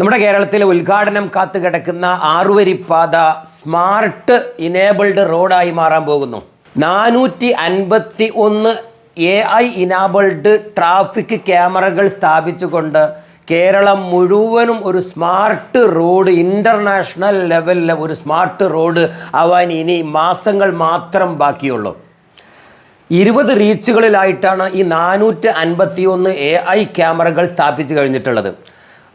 നമ്മുടെ കേരളത്തിലെ ഉദ്ഘാടനം കാത്തു കിടക്കുന്ന ആറുവരിപ്പാത സ്മാർട്ട് ഇനേബിൾഡ് റോഡായി മാറാൻ പോകുന്നു. നാനൂറ്റി അൻപത്തി ഒന്ന് എ ഐ ഇനാബിൾഡ് ട്രാഫിക് ക്യാമറകൾ സ്ഥാപിച്ചുകൊണ്ട് കേരളം മുഴുവനും ഒരു സ്മാർട്ട് റോഡ് ഇന്റർനാഷണൽ ലെവലിലെ ഒരു സ്മാർട്ട് റോഡ് ആവാൻ ഇനി മാസങ്ങൾ മാത്രം ബാക്കിയുള്ളൂ. ഇരുപത് റീച്ചുകളിലായിട്ടാണ് ഈ നാനൂറ്റി അൻപത്തി ഒന്ന് എ ഐ ക്യാമറകൾ സ്ഥാപിച്ചു കഴിഞ്ഞിട്ടുള്ളത്.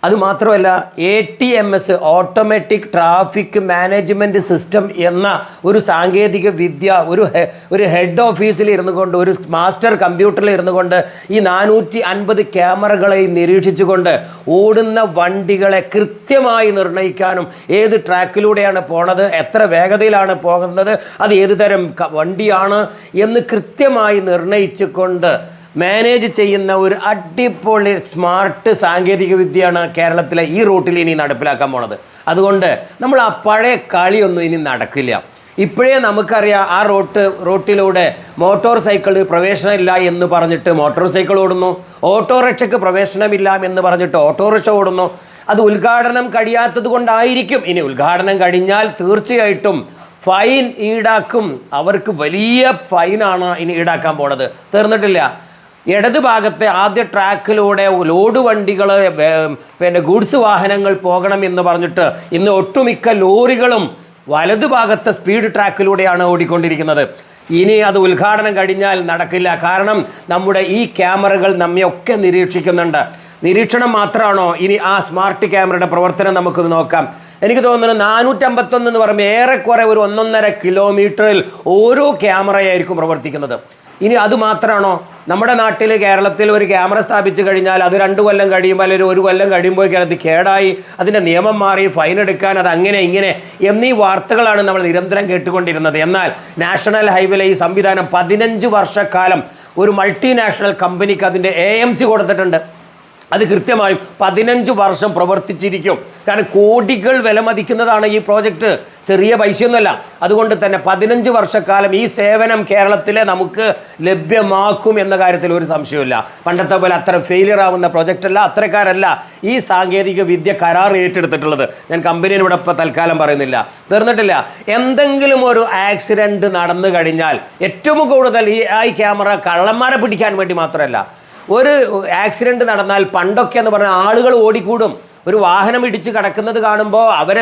അതുമാത്രമല്ല A T M S automatic traffic management system എന്ന ഒരു സാങ്കേതിക വിദ്യ ഒരു ഒരു ഹെഡ് ഓഫീസിൽ ഇരുന്നു കൊണ്ട് ഒരു മാസ്റ്റർ കമ്പ്യൂട്ടറിൽ ഇരുന്നു കൊണ്ട് ഈ നാനൂറ്റി അൻപത് ക്യാമറകളെ നിരീക്ഷിച്ചുകൊണ്ട് ഓടുന്ന വണ്ടികളെ കൃത്യമായി നിർണയിക്കാനും ഏത് ട്രാക്കിലൂടെയാണ് പോണത് എത്ര വേഗതയിലാണ് പോകുന്നത് അത് ഏത് തരം വണ്ടിയാണ് എന്ന് കൃത്യമായി നിർണയിച്ചുകൊണ്ട് മാനേജ് ചെയ്യുന്ന ഒരു അടിപൊളി സ്മാർട്ട് സാങ്കേതിക വിദ്യയാണ് കേരളത്തിലെ ഈ റൂട്ടിൽ ഇനി നടപ്പിലാക്കാൻ പോണത്. അതുകൊണ്ട് നമ്മൾ ആ പഴയ കളിയൊന്നും ഇനി നടക്കില്ല. ഇപ്പോഴേ നമുക്കറിയാം ആ റോട്ട് റോട്ടിലൂടെ മോട്ടോർ സൈക്കിൾ പ്രവേശനമില്ല എന്ന് പറഞ്ഞിട്ട് മോട്ടോർ സൈക്കിൾ ഓടുന്നു. ഓട്ടോറിക്ഷയ്ക്ക് പ്രവേശനമില്ല എന്ന് പറഞ്ഞിട്ട് ഓട്ടോറിക്ഷ ഓടുന്നു. അത് ഉദ്ഘാടനം കഴിയാത്തത് കൊണ്ടായിരിക്കും. ഇനി ഉദ്ഘാടനം കഴിഞ്ഞാൽ തീർച്ചയായിട്ടും ഫൈൻ ഈടാക്കും. അവർക്ക് വലിയ ഫൈനാണ് ഇനി ഈടാക്കാൻ പോണത്. തീർന്നിട്ടില്ല. ഇടത് ഭാഗത്തെ ആദ്യ ട്രാക്കിലൂടെ ലോഡ് വണ്ടികൾ പിന്നെ ഗുഡ്സ് വാഹനങ്ങൾ പോകണം എന്ന് പറഞ്ഞിട്ട് ഇന്ന് ഒട്ടുമിക്ക ലോറികളും വലതുഭാഗത്തെ സ്പീഡ് ട്രാക്കിലൂടെയാണ് ഓടിക്കൊണ്ടിരിക്കുന്നത്. ഇനി അത് ഉദ്ഘാടനം കഴിഞ്ഞാൽ നടക്കില്ല. കാരണം നമ്മുടെ ഈ ക്യാമറകൾ നമ്മെ ഒക്കെ നിരീക്ഷിക്കുന്നുണ്ട്. നിരീക്ഷണം മാത്രമാണോ? ഇനി ആ സ്മാർട്ട് ക്യാമറയുടെ പ്രവർത്തനം നമുക്ക് നോക്കാം. എനിക്ക് തോന്നുന്നു നാനൂറ്റമ്പത്തൊന്ന് എന്ന് പറയുമ്പോൾ ഏറെക്കുറെ ഒരു ഒന്നൊന്നര കിലോമീറ്ററിൽ ഓരോ ക്യാമറയായിരിക്കും പ്രവർത്തിക്കുന്നത്. ഇനി അത് മാത്രമാണോ? നമ്മുടെ നാട്ടിൽ കേരളത്തിൽ ഒരു ക്യാമറ സ്ഥാപിച്ചു കഴിഞ്ഞാൽ അത് രണ്ട് കൊല്ലം കഴിയുമ്പോൾ അല്ലെങ്കിൽ ഒരു കൊല്ലം കഴിയുമ്പോൾ അത് കേടായി അതിന്റെ നിയമം മാറി ഫൈൻ എടുക്കാൻ അത് അങ്ങനെ ഇങ്ങനെ എന്നീ വാർത്തകളാണ് നമ്മൾ നിരന്തരം കേട്ടുകൊണ്ടിരുന്നത്. എന്നാൽ നാഷണൽ ഹൈവേയിലെ ഈ സംവിധാനം പതിനഞ്ച് വർഷക്കാലം ഒരു മൾട്ടിനാഷണൽ കമ്പനിക്ക് അതിന്റെ എ എം സി കൊടുത്തിട്ടുണ്ട്. അത് കൃത്യമായും പതിനഞ്ച് വർഷം പ്രവർത്തിച്ചിരിക്കും. കാരണം കോടികൾ വിലമതിക്കുന്നതാണ് ഈ പ്രോജക്റ്റ് ചെറിയ പൈസയൊന്നുമല്ല. അതുകൊണ്ട് തന്നെ പതിനഞ്ച് വർഷക്കാലം ഈ സേവനം കേരളത്തിലെ നമുക്ക് ലഭ്യമാക്കും എന്ന കാര്യത്തിൽ ഒരു സംശയമില്ല പണ്ടത്തെ പോലെ അത്ര ഫെയിലിയർ ആവുന്ന പ്രോജക്റ്റ് അല്ല അത്രക്കാരല്ല ഈ സാങ്കേതിക വിദ്യ കരാർ ഏറ്റെടുത്തിട്ടുള്ളത്. ഞാൻ കമ്പനിയുടെ ഇവിടെ ഇപ്പോൾ തൽക്കാലം പറയുന്നില്ല. തീർന്നിട്ടില്ല. എന്തെങ്കിലും ഒരു ആക്സിഡന്റ് നടന്നു കഴിഞ്ഞാൽ ഏറ്റവും കൂടുതൽ ഈ ഐ ക്യാമറ കള്ളന്മാരെ പിടിക്കാൻ വേണ്ടി മാത്രമല്ല. ഒരു ആക്സിഡന്റ് നടന്നാൽ പണ്ടൊക്കെ എന്ന് പറഞ്ഞാൽ ആളുകൾ ഓടിക്കൂടും. ഒരു വാഹനം ഇടിച്ച് കിടക്കുന്നത് കാണുമ്പോൾ അവരെ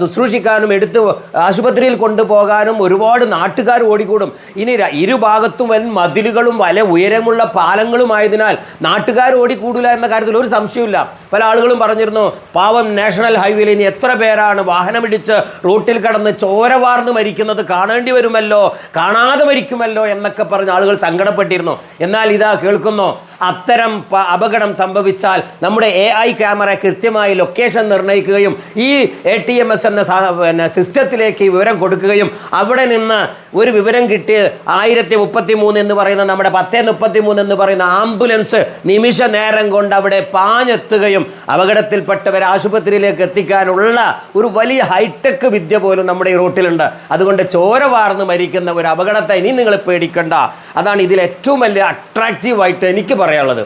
ശുശ്രൂഷിക്കാനും എടുത്ത് ആശുപത്രിയിൽ കൊണ്ടുപോകാനും ഒരുപാട് നാട്ടുകാർ ഓടിക്കൂടും. ഇനി ഇരുഭാഗത്തും വൻ മതിലുകളും വല ഉയരമുള്ള പാലങ്ങളുമായതിനാൽ നാട്ടുകാർ ഓടിക്കൂടില്ല എന്ന കാര്യത്തിൽ ഒരു സംശയമില്ല പല ആളുകളും പറഞ്ഞിരുന്നു പാവം നാഷണൽ ഹൈവേയിൽ ഇനി എത്ര പേരാണ് വാഹനമിടിച്ച് റോട്ടിൽ കടന്ന് ചോര വാർന്ന് മരിക്കുന്നത് കാണേണ്ടി വരുമല്ലോ കാണാതെ മരിക്കുമല്ലോ എന്നൊക്കെ പറഞ്ഞ് ആളുകൾ സങ്കടപ്പെട്ടിരുന്നു. എന്നാൽ ഇതാ കേൾക്കുന്നു അത്തരം അപകടം സംഭവിച്ചാൽ നമ്മുടെ എ ഐ ക്യാമറ കൃത്യമായി ലൊക്കേഷൻ നിർണയിക്കുകയും ഈ എ ടി എം എസ് എന്ന പിന്നെ സിസ്റ്റത്തിലേക്ക് വിവരം കൊടുക്കുകയും അവിടെ നിന്ന് ഒരു വിവരം കിട്ടി ആയിരത്തി മുപ്പത്തി മൂന്ന് എന്ന് പറയുന്ന നമ്മുടെ പത്തേ മുപ്പത്തി മൂന്ന് എന്ന് പറയുന്ന ആംബുലൻസ് നിമിഷ നേരം കൊണ്ട് അവിടെ പാഞ്ഞെത്തുകയും അപകടത്തിൽപ്പെട്ടവരെ ആശുപത്രിയിലേക്ക് എത്തിക്കാനുള്ള ഒരു വലിയ ഹൈടെക് വിദ്യ പോലും നമ്മുടെ ഈ റൂട്ടിലുണ്ട്. അതുകൊണ്ട് ചോര വാർന്ന് മരിക്കുന്ന ഒരു അപകടത്തെ ഇനി നിങ്ങൾ പേടിക്കണ്ട. അതാണ് ഇതിൽ ഏറ്റവും വലിയ അട്രാക്റ്റീവായിട്ട് എനിക്ക് പറയാനുള്ളത്.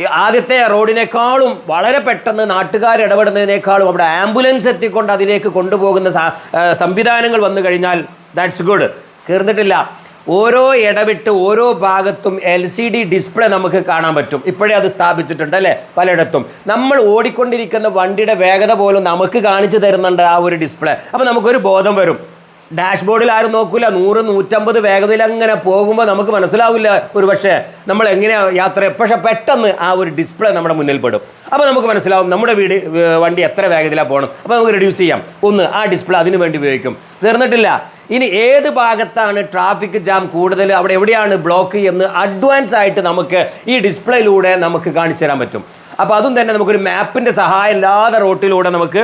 ഈ ആദ്യത്തെ റോഡിനേക്കാളും വളരെ പെട്ടെന്ന് നാട്ടുകാർ ഇടപെടുന്നതിനേക്കാളും അവിടെ ആംബുലൻസ് എത്തിക്കൊണ്ട് അതിലേക്ക് കൊണ്ടുപോകുന്ന സംവിധാനങ്ങൾ വന്നു കഴിഞ്ഞാൽ ദാറ്റ്സ് ഗുഡ് തീർന്നിട്ടില്ല. ഓരോ ഇടവിട്ട് ഓരോ ഭാഗത്തും എൽ സി ഡി ഡിസ്പ്ലേ നമുക്ക് കാണാൻ പറ്റും. ഇപ്പോഴേ അത് സ്ഥാപിച്ചിട്ടുണ്ട് അല്ലേ? പലയിടത്തും. നമ്മൾ ഓടിക്കൊണ്ടിരിക്കുന്ന വണ്ടിയുടെ വേഗത പോലും നമുക്ക് കാണിച്ചു തരുന്നുണ്ട് ആ ഒരു ഡിസ്പ്ലേ അപ്പോൾ നമുക്കൊരു ബോധം വരും. ഡാഷ്ബോർഡിൽ ആരും നോക്കൂല. നൂറ് നൂറ്റമ്പത് വേഗതയിൽ അങ്ങനെ പോകുമ്പോൾ നമുക്ക് മനസ്സിലാവില്ല ഒരു പക്ഷേ നമ്മൾ എങ്ങനെയാണ് യാത്ര പക്ഷെ പെട്ടെന്ന് ആ ഒരു ഡിസ്പ്ലേ നമ്മുടെ മുന്നിൽ പെടും. അപ്പോൾ നമുക്ക് മനസ്സിലാവും നമ്മുടെ വീട് വണ്ടി എത്ര വേഗതയിലാണ് പോകണം അപ്പോൾ നമുക്ക് റെഡ്യൂസ് ചെയ്യാം. ഒന്ന് ആ ഡിസ്പ്ലേ അതിന് വേണ്ടി ഉപയോഗിക്കും. തീർന്നിട്ടില്ല. ഇനി ഏത് ഭാഗത്താണ് ട്രാഫിക് ജാം കൂടുതൽ? അവിടെ എവിടെയാണ് ബ്ലോക്ക് എന്ന് അഡ്വാൻസ് ആയിട്ട് നമുക്ക് ഈ ഡിസ്പ്ലേയിലൂടെ നമുക്ക് കാണിച്ചു തരാൻ പറ്റും. അപ്പോൾ അതും തന്നെ നമുക്കൊരു മാപ്പിന്റെ സഹായം ഇല്ലാതെ റോട്ടിലൂടെ നമുക്ക്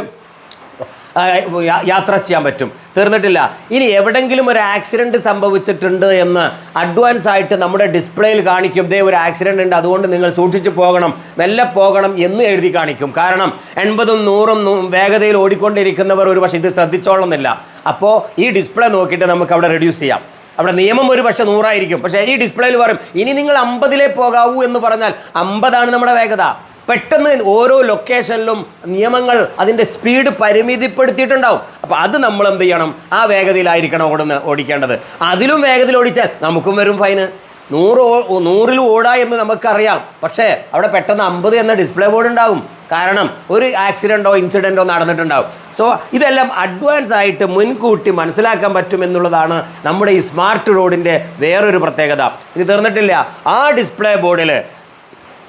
യാത്ര ചെയ്യാൻ പറ്റും. തീർന്നിട്ടില്ല. ഇനി എവിടെങ്കിലും ഒരു ആക്സിഡന്റ് സംഭവിച്ചിട്ടുണ്ട് എന്ന് അഡ്വാൻസ് ആയിട്ട് നമ്മുടെ ഡിസ്പ്ലേയിൽ കാണിക്കും. ദേ ഒരു ആക്സിഡന്റ് ഉണ്ട്. അതുകൊണ്ട് നിങ്ങൾ സൂക്ഷിച്ച് പോകണം. മെല്ലെ പോകണം എന്ന് എഴുതി കാണിക്കും. കാരണം എൺപതും നൂറും വേഗതയിൽ ഓടിക്കൊണ്ടിരിക്കുന്നവർ ഒരു പക്ഷേ ഇത് ശ്രദ്ധിച്ചോളുന്നില്ല. അപ്പോൾ ഈ ഡിസ്പ്ലേ നോക്കിയിട്ട് നമുക്ക് അവിടെ റെഡ്യൂസ് ചെയ്യാം. അവിടെ നിയമം ഒരു പക്ഷേ നൂറായിരിക്കും. പക്ഷേ ഈ ഡിസ്പ്ലേയിൽ പറയും ഇനി നിങ്ങൾ അമ്പതിലേ പോകാവൂ എന്ന് പറഞ്ഞാൽ അമ്പതാണ് നമ്മുടെ വേഗത. പെട്ടെന്ന് ഓരോ ലൊക്കേഷനിലും നിയമങ്ങൾ അതിന്റെ സ്പീഡ് പരിമിതിപ്പെടുത്തിയിട്ടുണ്ടാവും. അപ്പോൾ അത് നമ്മൾ എന്ത് ചെയ്യണം? ആ വേഗതയിലായിരിക്കണം ഓടുന്ന ഓടിക്കേണ്ടത്. അതിലും വേഗതയിൽ ഓടിച്ചാൽ നമുക്കും വരും ഫൈന് നൂറ് നൂറിൽ ഓടാ എന്ന് നമുക്കറിയാം. പക്ഷേ അവിടെ പെട്ടെന്ന് അമ്പത് എന്ന ഡിസ്പ്ലേ ബോർഡ് ഉണ്ടാകും കാരണം ഒരു ആക്സിഡന്റോ ഇൻസിഡന്റോ നടന്നിട്ടുണ്ടാവും. സോ ഇതെല്ലാം അഡ്വാൻസ് ആയിട്ട് മുൻകൂട്ടി മനസ്സിലാക്കാൻ പറ്റുമെന്നുള്ളതാണ് നമ്മുടെ ഈ സ്മാർട്ട് റോഡിന്റെ വേറൊരു പ്രത്യേകത. ഇത് തീർന്നിട്ടില്ല. ആ ഡിസ്പ്ലേ ബോർഡിൽ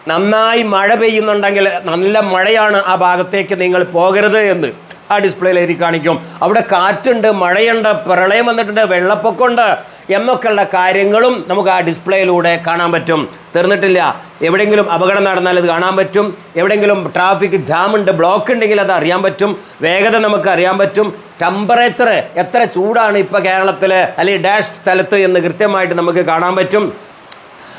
നന്നായി മഴ പെയ്യുന്നുണ്ടെങ്കിൽ നല്ല മഴയാണ് ആ ഭാഗത്തേക്ക് നിങ്ങൾ പോകരുത് എന്ന് ആ ഡിസ്പ്ലേയിൽ എഴുതി കാണിക്കും. അവിടെ കാറ്റുണ്ട് മഴയുണ്ട് പ്രളയം വന്നിട്ടുണ്ട് വെള്ളപ്പൊക്കമുണ്ട് എന്നൊക്കെയുള്ള കാര്യങ്ങളും നമുക്ക് ആ ഡിസ്പ്ലേയിലൂടെ കാണാൻ പറ്റും. തീർന്നിട്ടില്ല. എവിടെയെങ്കിലും അപകടം നടന്നാൽ അത് കാണാൻ പറ്റും. എവിടെയെങ്കിലും ട്രാഫിക് ജാം ഉണ്ട് ബ്ലോക്ക് ഉണ്ടെങ്കിൽ അത് അറിയാൻ പറ്റും. വേഗത നമുക്ക് അറിയാൻ പറ്റും. ടെമ്പറേച്ചർ എത്ര ചൂടാണ് ഇപ്പോൾ കേരളത്തിൽ അല്ലെങ്കിൽ ഡാഷ് സ്ഥലത്ത് എന്ന് കൃത്യമായിട്ട് നമുക്ക് കാണാൻ പറ്റും.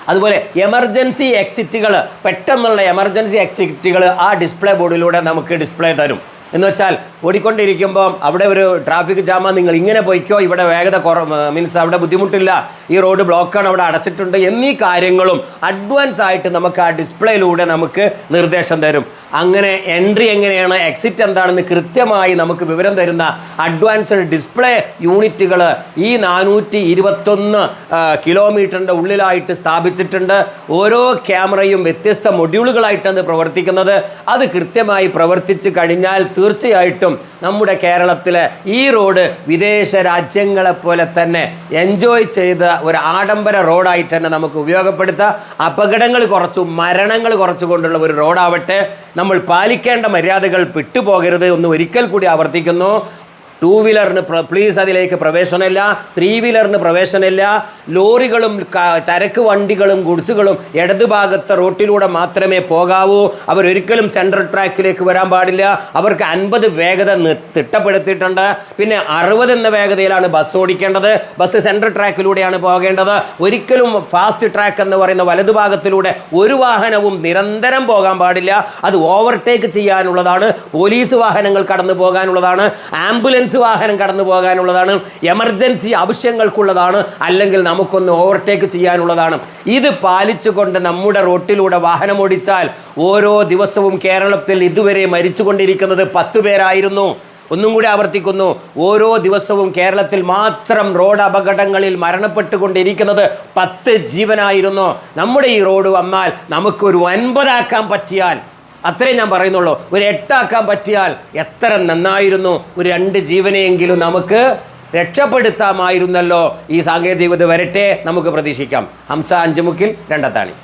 അതുപോലെ എമർജൻസി എക്സിറ്റുകൾ പെട്ടെന്നുള്ള എമർജൻസി എക്സിറ്റുകൾ ആ ഡിസ്പ്ലേ ബോർഡിലൂടെ നമുക്ക് ഡിസ്പ്ലേ തരും. എന്ന് വെച്ചാൽ ഓടിക്കൊണ്ടിരിക്കുമ്പോൾ അവിടെ ഒരു ട്രാഫിക് ജാമ നിങ്ങൾ ഇങ്ങനെ പോയിക്കോ ഇവിടെ വേഗത കുറ മീൻസ് അവിടെ ബുദ്ധിമുട്ടില്ല ഈ റോഡ് ബ്ലോക്കാണ് അവിടെ അടച്ചിട്ടുണ്ട്. എന്നീ കാര്യങ്ങളും അഡ്വാൻസ് ആയിട്ട് നമുക്ക് ആ ഡിസ്പ്ലേയിലൂടെ നമുക്ക് നിർദ്ദേശം തരും. അങ്ങനെ എൻട്രി എങ്ങനെയാണ് എക്സിറ്റ് എന്താണെന്ന് കൃത്യമായി നമുക്ക് വിവരം തരുന്ന അഡ്വാൻസ്ഡ് ഡിസ്പ്ലേ യൂണിറ്റുകൾ ഈ നാനൂറ്റി ഇരുപത്തൊന്ന് കിലോമീറ്ററിന്റെ ഉള്ളിലായിട്ട് സ്ഥാപിച്ചിട്ടുണ്ട്. ഓരോ ക്യാമറയും വ്യത്യസ്ത മൊഡ്യൂളുകളായിട്ടാണ് പ്രവർത്തിക്കുന്നത്. അത് കൃത്യമായി പ്രവർത്തിച്ചു കഴിഞ്ഞാൽ തീർച്ചയായിട്ടും നമ്മുടെ കേരളത്തിലെ ഈ റോഡ് വിദേശ രാജ്യങ്ങളെ പോലെ തന്നെ എൻജോയ് ചെയ്ത ഒരു ആഡംബര റോഡായിട്ട് തന്നെ നമുക്ക് ഉപയോഗപ്പെടുത്താം. അപകടങ്ങൾ കുറച്ചു മരണങ്ങൾ കുറച്ചുകൊണ്ടുള്ള ഒരു റോഡാവട്ടെ. നമ്മൾ പാലിക്കേണ്ട മര്യാദകൾ വിട്ടുപോകരുത് എന്ന് ഒരിക്കൽ കൂടി ആവർത്തിക്കുന്നു. ടൂ വീലറിന് പ്ലീസ് അതിലേക്ക് പ്രവേശനമില്ല ത്രീ വീലറിന് പ്രവേശനമില്ല. ലോറികളും ചരക്ക് വണ്ടികളും ഗുഡ്സുകളും ഇടതുഭാഗത്തെ റോട്ടിലൂടെ മാത്രമേ പോകാവൂ. അവരൊരിക്കലും സെൻട്രൽ ട്രാക്കിലേക്ക് വരാൻ പാടില്ല. അവർക്ക് അൻപത് വേഗത തിട്ടപ്പെടുത്തിയിട്ടുണ്ട്. പിന്നെ അറുപത് എന്ന വേഗതയിലാണ് ബസ് ഓടിക്കേണ്ടത്. ബസ് സെൻട്രൽ ട്രാക്കിലൂടെയാണ് പോകേണ്ടത്. ഒരിക്കലും ഫാസ്റ്റ് ട്രാക്ക് എന്ന് പറയുന്ന വലതുഭാഗത്തിലൂടെ ഒരു വാഹനവും നിരന്തരം പോകാൻ പാടില്ല. അത് ഓവർടേക്ക് ചെയ്യാനുള്ളതാണ്. പോലീസ് വാഹനങ്ങൾ കടന്നു പോകാനുള്ളതാണ്. ആംബുലൻസ് വാഹനം കടന്നു പോകാനുള്ളതാണ്. എമർജൻസി ആവശ്യങ്ങൾക്കുള്ളതാണ്. അല്ലെങ്കിൽ നമുക്കൊന്ന് ഓവർടേക്ക് ചെയ്യാനുള്ളതാണ്. ഇത് പാലിച്ചുകൊണ്ട് നമ്മുടെ റോട്ടിലൂടെ വാഹനം ഓടിച്ചാൽ ഓരോ ദിവസവും കേരളത്തിൽ ഇതുവരെ മരിച്ചുകൊണ്ടിരിക്കുന്നത് പത്ത് പേരായിരുന്നു. ഒന്നും കൂടി ആവർത്തിക്കുന്നു. ഓരോ ദിവസവും കേരളത്തിൽ മാത്രം റോഡ് അപകടങ്ങളിൽ മരണപ്പെട്ടുകൊണ്ടിരിക്കുന്നത് പത്ത് ജീവനായിരുന്നു. നമ്മുടെ ഈ റോഡ് വന്നാൽ നമുക്കൊരു ഒൻപതാക്കാൻ പറ്റിയാൽ അത്രേ ഞാൻ പറയുന്നുള്ളൂ. ഒരു എട്ടാക്കാൻ പറ്റിയാൽ എത്ര നന്നായിരുന്നു ഒരു രണ്ട് ജീവനെയെങ്കിലും നമുക്ക് രക്ഷപ്പെടുത്താമായിരുന്നല്ലോ. ഈ സാങ്കേതികത വരട്ടെ നമുക്ക് പ്രതീക്ഷിക്കാം. ഹംസ അഞ്ചുമുക്കിൽ രണ്ടത്താണി.